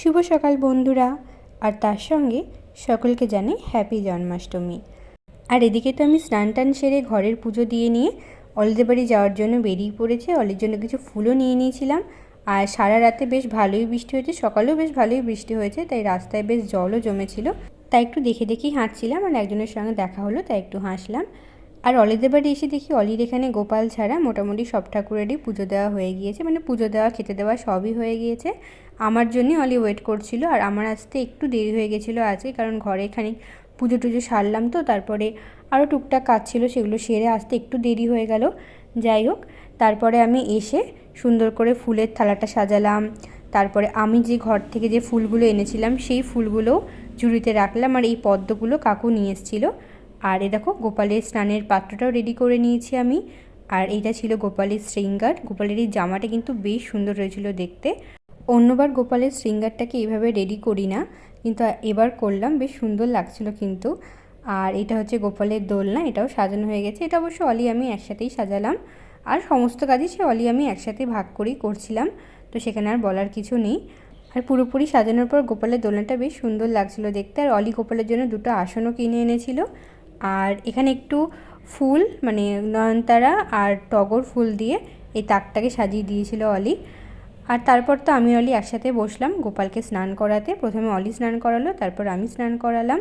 শুভ সকাল বন্ধুরা। আর তার সঙ্গে সকলকে জানাই হ্যাপি জন্মাষ্টমী। আর এদিকে তো আমি স্নান টান সেরে ঘরের পুজো দিয়ে নিয়ে অলিদের বাড়ি যাওয়ার জন্য বেরিয়ে পড়েছে। অলির জন্য কিছু ফুলও নিয়ে নিয়েছিলাম। আর সারা রাতে বেশ ভালোই বৃষ্টি হয়েছে। সকালেও বেশ ভালোই বৃষ্টি হয়েছে, তাই রাস্তায় বেশ জলও জমেছিল। তাই একটু দেখে দেখেই হাঁটছিলাম আর একজনের সঙ্গে দেখা হলো, তাই একটু হাসলাম। আর অলিদের বাড়ি এসে দেখি অলির এখানে গোপাল ছাড়া মোটামুটি সব ঠাকুরেরই পুজো দেওয়া হয়ে গিয়েছে। মানে পুজো দেওয়া, খেতে দেওয়া সবই হয়ে গিয়েছে। আমার জন্যই অলি ওয়েট করছিল আর আমার আসতে একটু দেরি হয়ে গেছিল আজকে কারণ ঘরে এখানে পুজো টুজো সারলাম তো, তারপরে আরও টুকটাক কাজ ছিল সেগুলো সেরে আসতে একটু দেরি হয়ে গেল। যাই হোক, তারপরে আমি এসে সুন্দর করে ফুলের থালাটা সাজালাম। তারপরে আমি যে ঘর থেকে যে ফুলগুলো এনেছিলাম, সেই ফুলগুলো ঝুড়িতে রাখলাম আর এই পদ্মগুলো কাকু নিয়ে এসেছিল। আর এ দেখো গোপালের স্নানের পাত্রটাও রেডি করে নিয়েছি আমি। আর এইটা ছিল গোপালের শৃঙ্গার। গোপালের এই জামাটা কিন্তু বেশ সুন্দর হয়েছিল দেখতে। অন্যবার গোপালের শৃঙ্গারটাকে এইভাবে রেডি করি না, কিন্তু এবার করলাম, বেশ সুন্দর লাগছিল কিন্তু। আর এটা হচ্ছে গোপালের দোলনা, এটাও সাজানো হয়ে গেছে। এটা অবশ্য অলি আমি একসাথেই সাজালাম। আর সমস্ত কাজই সে অলি আমি একসাথে ভাগ করেই করছিলাম, তো সেখানে আর বলার কিছু নেই। আর পুরোপুরি সাজানোর পর গোপালের দোলনাটা বেশ সুন্দর লাগছিল দেখতে। আর অলি গোপালের জন্য দুটো আসনও কিনে এনেছিল। আর এখানে একটু ফুল মানে নয়নতারা আর টগর ফুল দিয়ে এই তাকটাকে সাজিয়ে দিয়েছিল অলি। আর তারপর তো আমি অলি একসাথে বসলাম গোপালকে স্নান করাতে। প্রথমে অলি স্নান করালো, তারপর আমি স্নান করালাম।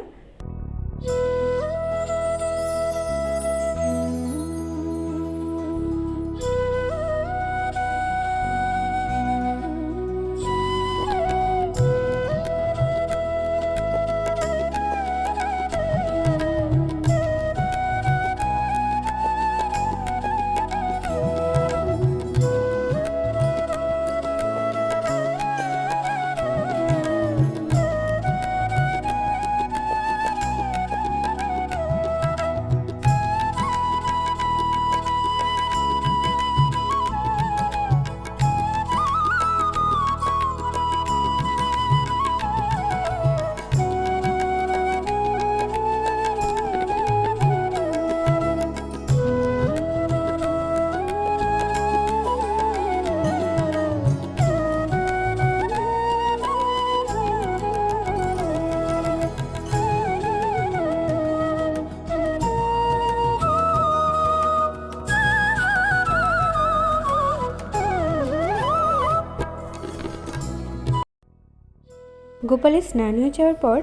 গোপালের স্নান হয়ে যাওয়ার পর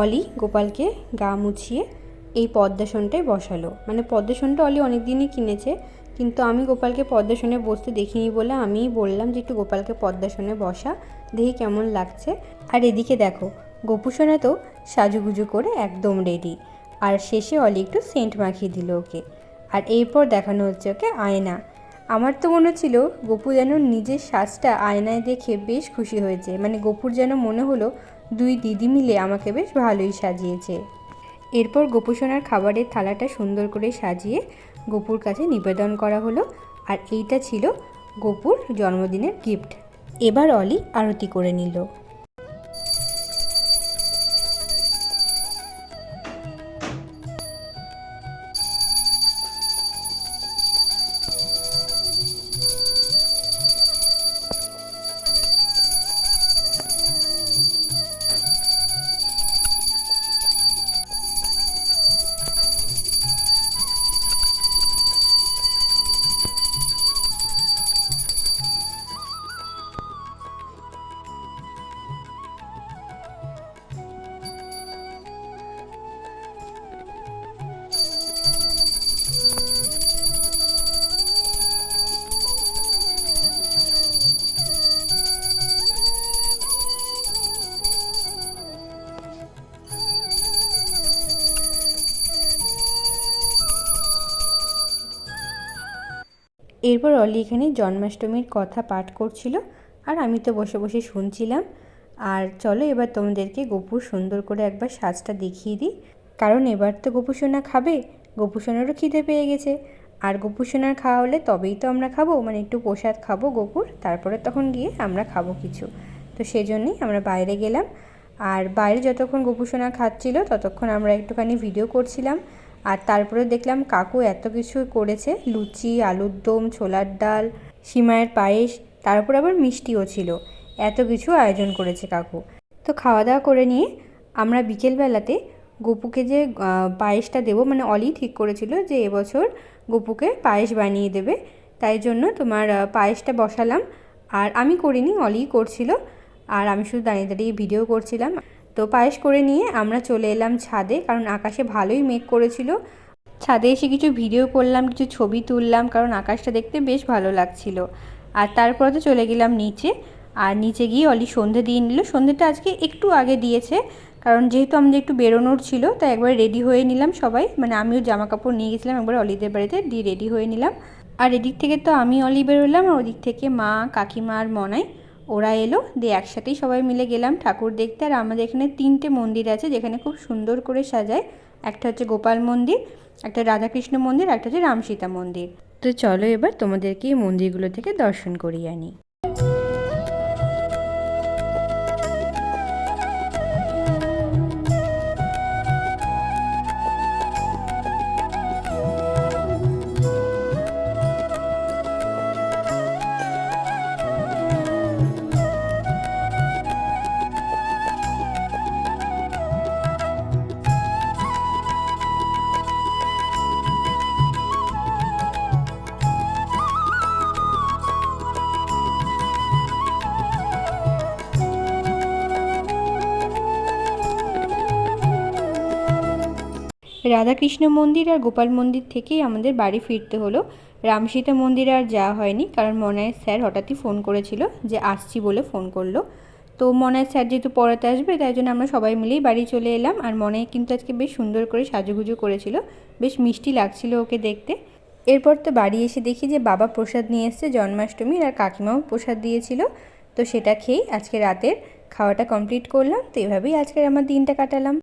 অলি গোপালকে গা মুছিয়ে এই পদ্মাসনটায় বসালো। মানে পদ্মাসনটা অলি অনেক দিনই কিনেছে, কিন্তু আমি গোপালকে পদ্মাসনে বসতে দেখিনি বলে আমিই বললাম যে একটু গোপালকে পদ্মাসনে বসা, দেখি কেমন লাগছে। আর এদিকে দেখো, গোপুসোনা তো সাজুগুজু করে একদম রেডি আর শেষে অলি একটু সেন্ট মাখিয়ে দিল ওকে। আর এরপর দেখানো হচ্ছে ওকে আয়না। আমার তো মনে ছিল গপু যেন নিজের সাজটা আয়নায় দেখে বেশ খুশি হয়েছে। মানে গপুর যেন মনে হলো দুই দিদি মিলে আমাকে বেশ ভালোই সাজিয়েছে। এরপর গোপুসোনার খাবারের থালাটা সুন্দর করে সাজিয়ে গপুর কাছে নিবেদন করা হলো আর এইটা ছিল গপুর জন্মদিনের গিফট এবার অলি আরতি করে নিল। এরপর অলি এখানে জন্মাষ্টমীর কথা পাঠ করছিল আর আমি তো বসে বসে শুনছিলাম। আর চলো এবার তোমাদেরকে গোপুর সুন্দর করে একবার সাজটা দেখিয়ে দিই। কারণ এবার তো গোপু সোনা খাবে, গোপু সোনারও খিদে পেয়ে গেছে। আর গোপু সোনার খাওয়া হলে তবেই তো আমরা খাব মানে একটু প্রসাদ খাব গোপুর, তারপরে তখন গিয়ে আমরা খাব কিছু। তো সেজন্যই আমরা বাইরে গেলাম। আর বাইরে যতক্ষণ গোপু সোনা খাচ্ছিল, ততক্ষণ আমরা একটুখানি ভিডিও করছিলাম। আর তারপরে দেখলাম কাকু এত কিছু করেছে, লুচি, আলুর দম, ছোলার ডাল সিমায়ের পায়েস, তারপর আবার মিষ্টিও ছিল। এত কিছু আয়োজন করেছে কাকু। তো খাওয়া দাওয়া করে নিয়ে আমরা বিকেলবেলাতে গপুকে যে পায়েসটা দেবো মানে অলি ঠিক করেছিল যে এবছর গপুকে পায়েস বানিয়ে দেবে। তাই জন্য তোমার পায়েসটা বসালাম। আর আমি করিনি, অলিই করছিল। আর আমি শুধু দাঁড়িয়ে দাঁড়িয়ে ভিডিও করছিলাম। তো পায়েস করে নিয়ে আমরা চলে এলাম ছাদে, কারণ আকাশে ভালোই মেঘ করেছিল। ছাদে এসে কিছু ভিডিও করলাম, কিছু ছবি তুললাম, কারণ আকাশটা দেখতে বেশ ভালো লাগছিল। আর তারপরে তো চলে গেলাম নিচে, আর নিচে গিয়ে অলি সন্ধে দিয়ে নিল। সন্ধেটা আজকে একটু আগে দিয়েছে, কারণ যেহেতু আমাদের একটু বেরোনোর ছিল, তাই একবার রেডি হয়ে নিলাম সবাই। মানে আমিও জামা কাপড় নিয়ে গেছিলাম, একবার অলিদের বাড়িতে দিয়ে রেডি হয়ে নিলাম। আর এদিক থেকে তো আমি অলি বেরোলাম, আর ওদিক থেকে মা, কাকিমা আর মনাই। ওরা এলো, দিয়ে একসাথেই সবাই মিলে গেলাম ঠাকুর দেখতে। আর আমাদের এখানে তিনটে মন্দির আছে, যেখানে খুব সুন্দর করে সাজায়। একটা হচ্ছে গোপাল মন্দির, একটা রাধাকৃষ্ণ মন্দির একটা হচ্ছে রামসীতা মন্দির। তো চলো এবার তোমাদেরকে এই মন্দিরগুলো থেকে দর্শন করিয়ে আনি। রাধাকৃষ্ণ মন্দির আর গোপাল মন্দির থেকেই আমাদের বাড়ি ফিরতে হলো। রামসীতা মন্দিরে আর যাওয়া হয়নি, কারণ মনায়ের স্যার হঠাৎই ফোন করেছিল যে আসছি বলে ফোন করল। তো মনায়ের স্যার যেহেতু পড়াতে আসবে, তাই জন্য আমরা সবাই মিলেই বাড়ি চলে এলাম। আর মনায় কিন্তু আজকে বেশ সুন্দর করে সাজুগুজু করেছিল, বেশ মিষ্টি লাগছিল ওকে দেখতে। এরপর তো বাড়ি এসে দেখি যে বাবা প্রসাদ নিয়ে এসছে জন্মাষ্টমীর আর কাকিমাও প্রসাদ দিয়েছিল। তো সেটা খেয়েই আজকে রাতের খাওয়াটা কমপ্লিট করলাম। তো এভাবেই আজকের আমার দিনটা কাটালাম।